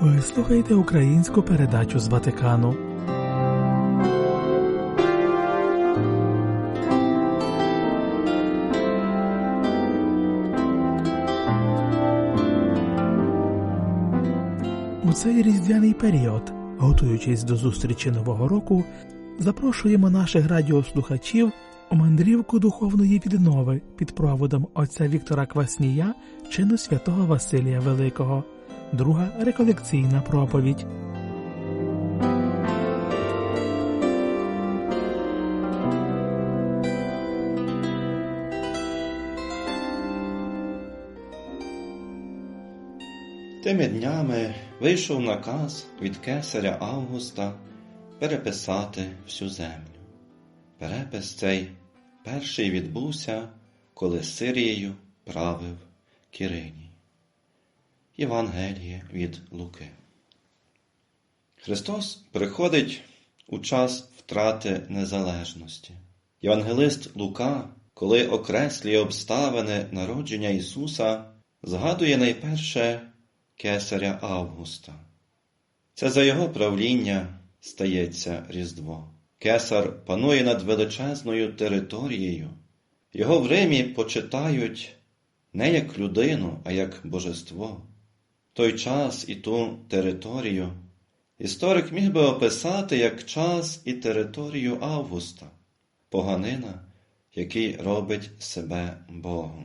Ви слухаєте українську передачу з Ватикану. У цей різдвяний період, готуючись до зустрічі Нового року, запрошуємо наших радіослухачів у мандрівку духовної віднови під проводом отця Віктора Кваснія чину святого Василія Великого, друга реколекційна проповідь. Тими днями вийшов наказ від кесаря Августа переписати всю землю. Перепис цей перший відбувся, коли Сирією правив Кириній. Євангеліє від Луки. Христос приходить у час втрати незалежності. Євангелист Лука, коли окреслює обставини народження Ісуса, згадує найперше кесаря Августа. Це за його правління стається Різдво. Кесар панує над величезною територією. Його в Римі почитають не як людину, а як божество. Той час і ту територію. Історик міг би описати як час і територію Августа, поганина, який робить себе Богом.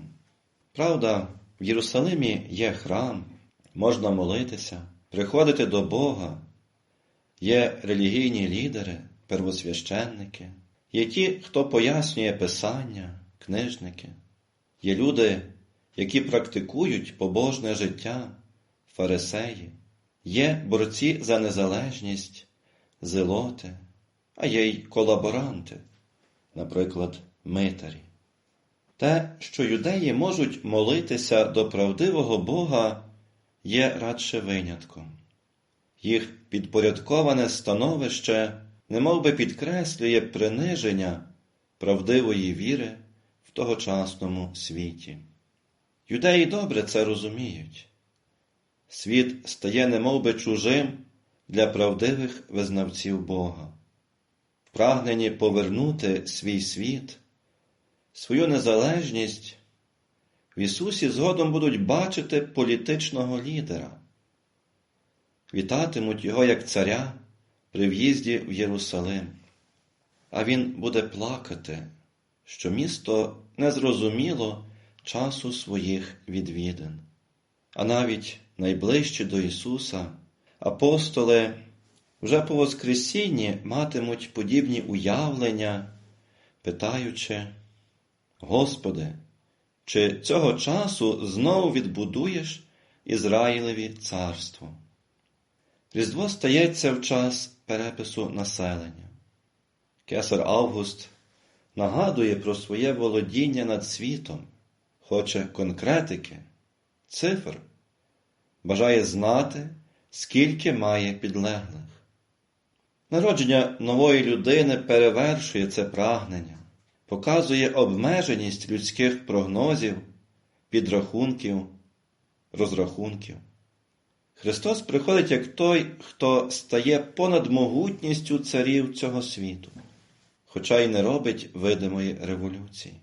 Правда, в Єрусалимі є храм, можна молитися, приходити до Бога, є релігійні лідери, первосвященники, є ті, хто пояснює Писання, книжники, є люди, які практикують побожне життя, фарисеї, є борці за незалежність, зелоти, а є й колаборанти, наприклад, митарі. Те, що юдеї можуть молитися до правдивого Бога, є радше винятком. Їх підпорядковане становище немов би підкреслює приниження правдивої віри в тогочасному світі. Юдеї добре це розуміють. Світ стає немов би чужим для правдивих визнавців Бога, в прагненні повернути свій світ, свою незалежність. В Ісусі згодом будуть бачити політичного лідера, вітатимуть Його як царя при в'їзді в Єрусалим, а Він буде плакати, що місто не зрозуміло часу своїх відвідин. А навіть найближчі до Ісуса апостоли вже по Воскресінні матимуть подібні уявлення, питаючи, Господи, чи цього часу знову відбудуєш Ізраїлеві царство? Різдво стається в час перепису населення. Кесар Август нагадує про своє володіння над світом, хоче конкретики, цифр, бажає знати, скільки має підлеглих. Народження нової людини перевершує це прагнення, показує обмеженість людських прогнозів, підрахунків, розрахунків. Христос приходить як той, хто стає понад могутністю царів цього світу, хоча й не робить видимої революції.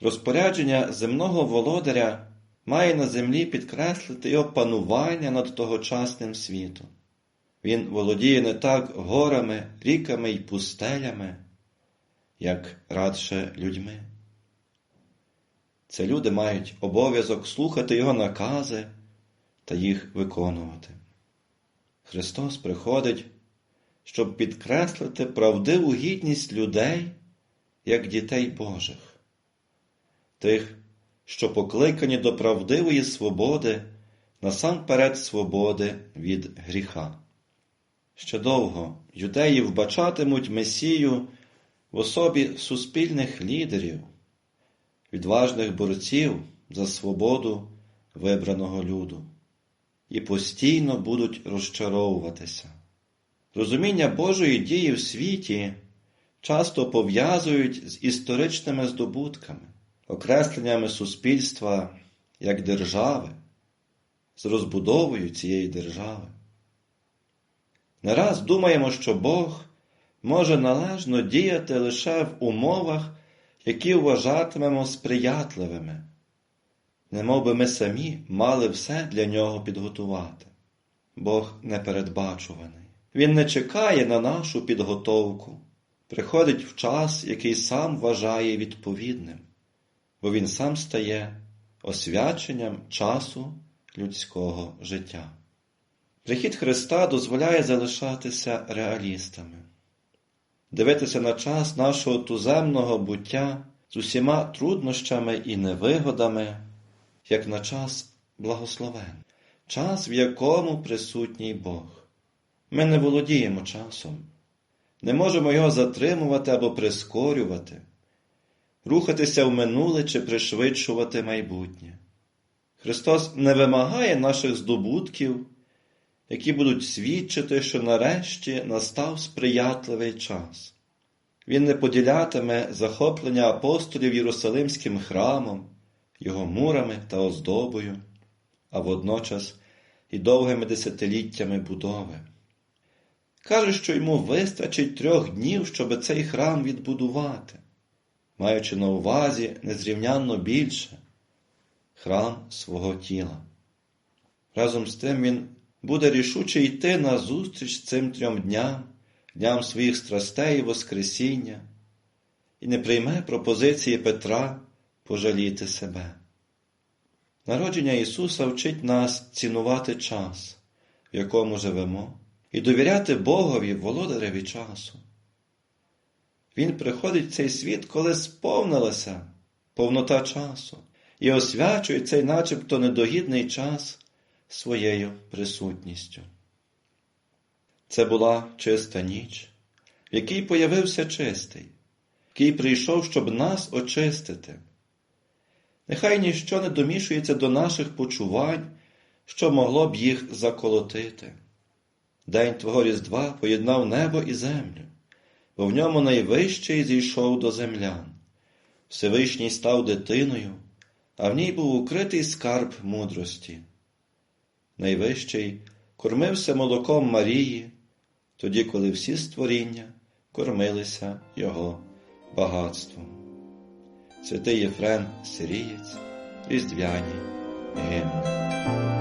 Розпорядження земного володаря має на землі підкреслити його панування над тогочасним світом. Він володіє не так горами, ріками й пустелями, як радше людьми. Це люди мають обов'язок слухати його накази та їх виконувати. Христос приходить, щоб підкреслити правдиву гідність людей як дітей Божих, тих, що покликані до правдивої свободи, насамперед свободи від гріха. Ще довго юдеї вбачатимуть Месію в особі суспільних лідерів, відважних борців за свободу вибраного люду і постійно будуть розчаровуватися. Розуміння Божої дії в світі часто пов'язують з історичними здобутками, окресленнями суспільства як держави, з розбудовою цієї держави. Не раз думаємо, що Бог може належно діяти лише в умовах, які вважатимемо сприятливими, немов би ми самі мали все для нього підготувати. Бог непередбачуваний. Він не чекає на нашу підготовку, приходить в час, який сам вважає відповідним, бо він сам стає освяченням часу людського життя. Прихід Христа дозволяє залишатися реалістами, дивитися на час нашого туземного буття з усіма труднощами і невигодами, як на час благословен, час, в якому присутній Бог. Ми не володіємо часом, не можемо його затримувати або прискорювати, рухатися в минуле чи пришвидшувати майбутнє. Христос не вимагає наших здобутків, які будуть свідчити, що нарешті настав сприятливий час. Він не поділятиме захоплення апостолів Єрусалимським храмом, його мурами та оздобою, а водночас і довгими десятиліттями будови. Каже, що йому вистачить трьох днів, щоб цей храм відбудувати, маючи на увазі незрівнянно більше храм свого тіла. Разом з тим він буде рішуче йти на зустріч цим трьом дням, дням своїх страстей і Воскресіння, і не прийме пропозиції Петра пожаліти себе. Народження Ісуса вчить нас цінувати час, в якому живемо, і довіряти Богові володареві часу. Він приходить в цей світ, коли сповнилася повнота часу, і освячує цей начебто недогідний час своєю присутністю. Це була чиста ніч, в якій появився чистий, який прийшов, щоб нас очистити. Нехай ніщо не домішується до наших почувань, що могло б їх заколотити. День Твого Різдва поєднав небо і землю, бо в ньому найвищий зійшов до землян. Всевишній став дитиною, а в ній був укритий скарб мудрості. Найвищий кормився молоком Марії, тоді, коли всі створіння кормилися Його багатством. Святий Єфрем Сирієць, Різдвяні гімни.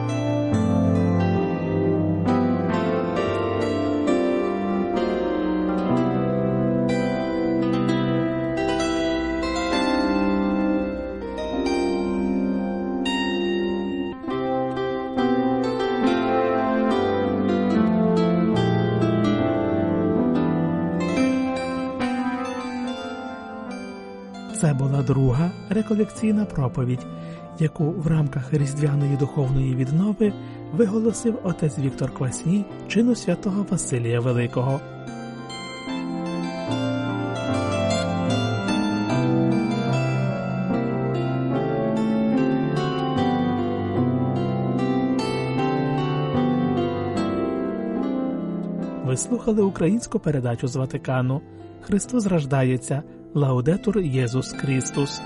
Друга реколекційна проповідь, яку в рамках Різдвяної духовної віднови виголосив отець Віктор Квасній чину святого Василія Великого. Ви слухали українську передачу з Ватикану. Христос рождається. Лаудетур Єсус Христос.